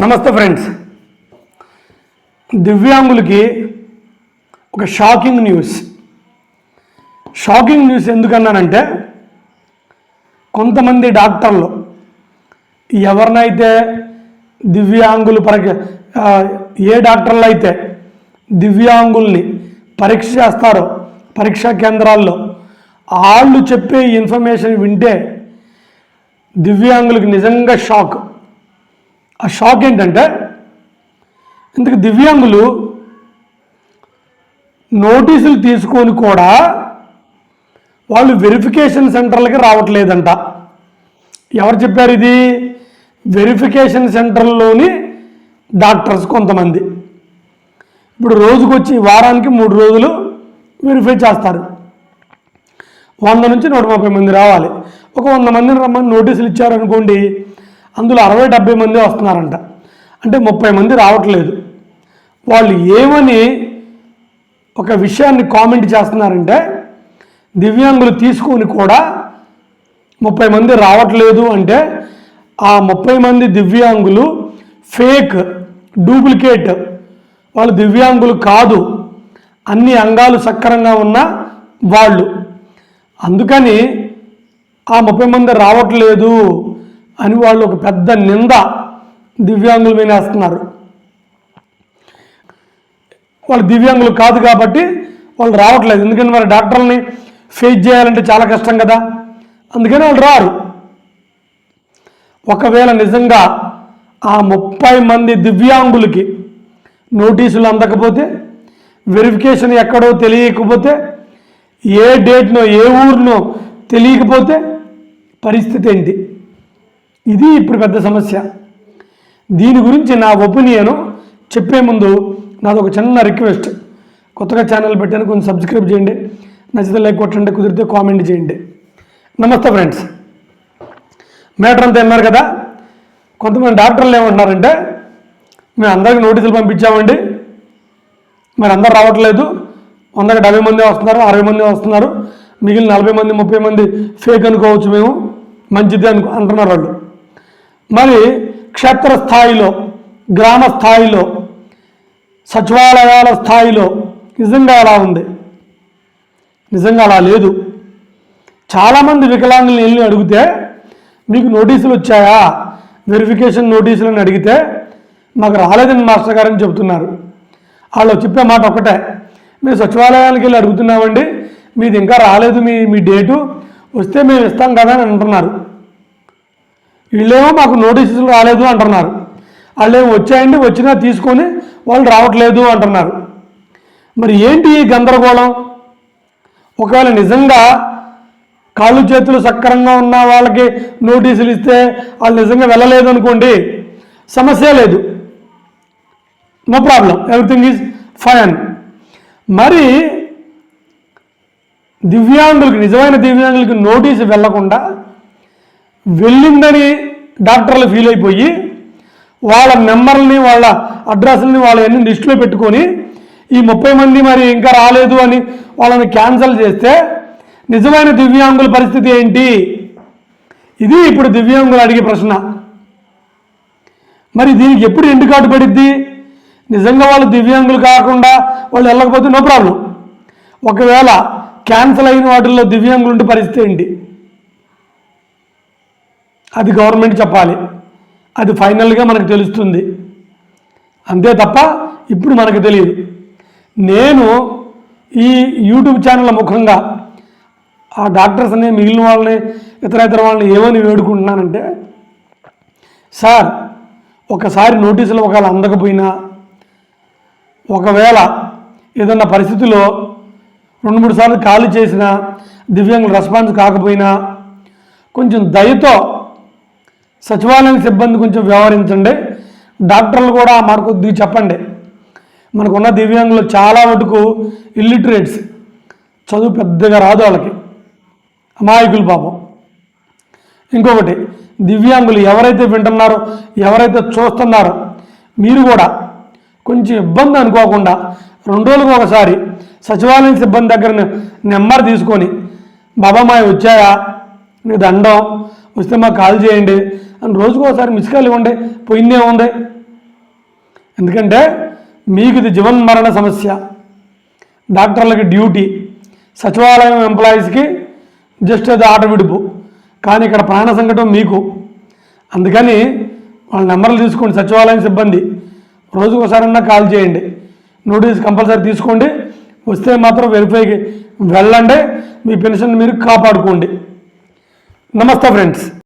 నమస్తే ఫ్రెండ్స్. దివ్యాంగులకి ఒక షాకింగ్ న్యూస్. షాకింగ్ న్యూస్ ఎందుకన్నానంటే కొంతమంది డాక్టర్లు ఎవరినైతే దివ్యాంగులు పరీక్ష ఏ డాక్టర్లు అయితే దివ్యాంగుల్ని పరీక్ష చేస్తారో పరీక్షా కేంద్రాల్లో వాళ్ళు చెప్పే ఇన్ఫర్మేషన్ వింటే దివ్యాంగులకు నిజంగా షాక్. ఆ షాక్ ఏంటంటే ఇందుకు దివ్యాంగులు నోటీసులు తీసుకొని కూడా వాళ్ళు వెరిఫికేషన్ సెంటర్లకి రావట్లేదంట. ఎవరు చెప్పారు ఇది? వెరిఫికేషన్ సెంటర్లోని డాక్టర్స్ కొంతమంది. ఇప్పుడు రోజుకొచ్చి వారానికి మూడు రోజులు వెరిఫై చేస్తారు. వంద నుంచి నూట ముప్పై మంది రావాలి. ఒక వంద మందిని రమ్మని నోటీసులు ఇచ్చారనుకోండి అందులో అరవై డెబ్బై మంది వస్తున్నారంట. అంటే ముప్పై మంది రావట్లేదు. వాళ్ళు ఏమని ఒక విషయాన్ని కామెంట్ చేస్తున్నారంటే దివ్యాంగులు తీసుకొని కూడా ముప్పై మంది రావట్లేదు అంటే ఆ ముప్పై మంది దివ్యాంగులు ఫేక్ డూప్లికేట్ వాళ్ళు దివ్యాంగులు కాదు అన్ని అంగాలు సక్రంగా ఉన్న వాళ్ళు. అందుకని ఆ ముప్పై మంది రావట్లేదు. అని వాళ్ళు ఒక పెద్ద నింద దివ్యాంగుల మీద వేస్తున్నారు. వాళ్ళు దివ్యాంగులు కాదు కాబట్టి వాళ్ళు రావట్లేదు. ఎందుకంటే మరి డాక్టర్లని ఫేస్ చేయాలంటే చాలా కష్టం కదా? అందుకని వాళ్ళు రారు. ఒకవేళ నిజంగా ఆ ముప్పై మంది దివ్యాంగులకి నోటీసులు అందకపోతే వెరిఫికేషన్ ఎక్కడో తెలియకపోతే ఏ డేట్నో ఏ ఊరినో తెలియకపోతే పరిస్థితి ఏంటి? ఇది ఇప్పుడు పెద్ద సమస్య. దీని గురించి నా ఒపీనియను చెప్పే ముందు నాది ఒక చిన్న రిక్వెస్ట్. కొత్తగా ఛానల్ పెట్టాను కొంచెం సబ్స్క్రైబ్ చేయండి. నచ్చితే లైక్ కొట్టండి కుదిరితే కామెంట్ చేయండి. నమస్తే ఫ్రెండ్స్. మ్యాటర్ అంతా విన్నారు కదా? కొంతమంది డాక్టర్లు ఏమంటున్నారంటే మేము అందరికి నోటీసులు పంపించామండి. మరి అందరు రావట్లేదు. వందకి డెబ్బై మంది వస్తున్నారు అరవై మంది వస్తున్నారు. మిగిలిన నలభై మంది ముప్పై మంది ఫేక్ అనుకోవచ్చు మేము. మంచిది అనుకో అంటున్నారు వాళ్ళు. మరి క్షేత్ర స్థాయిలో గ్రామ స్థాయిలో సచివాలయాల స్థాయిలో నిజంగా అలా ఉంది. నిజంగా అలా లేదు. చాలామంది వికలాంగులు వెళ్ళి అడిగితే మీకు నోటీసులు వచ్చాయా? వెరిఫికేషన్ నోటీసులను అడిగితే మాకు రాలేదని మాస్టర్ గారని చెబుతున్నారు. వాళ్ళు చెప్పే మాట ఒకటే మేము సచివాలయానికి వెళ్ళి అడుగుతున్నామండి మీది ఇంకా రాలేదు మీ మీ డేటు వస్తే మేము ఇస్తాం కదా అని అంటున్నారు. వీళ్ళేమో మాకు నోటీసులు రాలేదు అంటున్నారు. వాళ్ళేమో వచ్చాయండి వచ్చినా తీసుకొని వాళ్ళు రావట్లేదు అంటున్నారు. మరి ఏంటి ఈ గందరగోళం? ఒకవేళ నిజంగా కాళ్ళు చేతులు సక్రంగా ఉన్న వాళ్ళకి నోటీసులు ఇస్తే వాళ్ళు నిజంగా వెళ్ళలేదు అనుకోండి సమస్య లేదు. No problem everything is fine. మరి దివ్యాంగులకి నిజమైన దివ్యాంగులకి నోటీసు వెళ్ళకుండా వెళ్ళిందని డాక్టర్లు ఫీల్ అయిపోయి వాళ్ళ నెంబర్ని వాళ్ళ అడ్రస్ని వాళ్ళని లిస్టులో పెట్టుకొని ఈ ముప్పై మంది మరి ఇంకా రాలేదు అని వాళ్ళని క్యాన్సిల్ చేస్తే నిజమైన దివ్యాంగుల పరిస్థితి ఏంటి? ఇది ఇప్పుడు దివ్యాంగులు అడిగే ప్రశ్న. మరి దీనికి ఎప్పుడు ఎండు కార్డు పడిద్ది? నిజంగా వాళ్ళు దివ్యాంగులు కాకుండా వాళ్ళు వెళ్ళకపోతే నో ప్రాబ్లం. ఒకవేళ క్యాన్సిల్ అయిన వాటిల్లో దివ్యాంగులు ఉంటే పరిస్థితి ఏంటి? అది గవర్నమెంట్ చెప్పాలి. అది ఫైనల్గా మనకు తెలుస్తుంది. అంతే తప్ప ఇప్పుడు మనకు తెలియదు. నేను ఈ యూట్యూబ్ ఛానల్ ముఖంగా ఆ డాక్టర్స్ని మిగిలిన వాళ్ళని ఇతర ఇతర వాళ్ళని ఏమని వేడుకుంటున్నానంటే సార్ ఒకసారి నోటీసులు ఒకవేళ అందకపోయినా ఒకవేళ ఏదన్నా పరిస్థితిలో రెండు మూడు సార్లు ఖాళీ చేసినా దివ్యాంగుల రెస్పాన్స్ కాకపోయినా కొంచెం దయతో సచివాలయం సిబ్బంది కొంచెం వ్యవహరించండి. డాక్టర్లు కూడా ఆ మాట కొద్దిగా చెప్పండి. మనకున్న దివ్యాంగులు చాలా మటుకు ఇల్లిటరేట్స్ చదువు పెద్దగా రాదు వాళ్ళకి. అమాయకులు పాపం. ఇంకొకటి దివ్యాంగులు ఎవరైతే వింటున్నారో ఎవరైతే చూస్తున్నారో మీరు కూడా కొంచెం ఇబ్బంది అనుకోకుండా రెండు రోజులకు ఒకసారి సచివాలయం సిబ్బంది దగ్గర నెంబర్ తీసుకొని బాబామాయ వచ్చాయా? నీ దండం వస్తే మాకు కాల్ చేయండి. అని రోజుకు ఒకసారి మిస్ కాల్ ఇవ్వండి. పోయిందే ఉంది. ఎందుకంటే మీకు ఇది జీవన్ మరణ సమస్య. డాక్టర్లకి డ్యూటీ. సచివాలయం ఎంప్లాయీస్కి జస్ట్ అది ఆట విడుపు. కానీ ఇక్కడ ప్రాణ సంకటం మీకు. అందుకని వాళ్ళ నెంబర్లు తీసుకోండి. సచివాలయం సిబ్బంది. రోజుకు ఒకసారన్నా కాల్ చేయండి. నోటీస్ కంపల్సరీ తీసుకోండి. వస్తే మాత్రం వెరిఫైకి వెళ్ళండి. మీ పెన్షన్ మీరు కాపాడుకోండి. నమస్తే ఫ్రెండ్స్.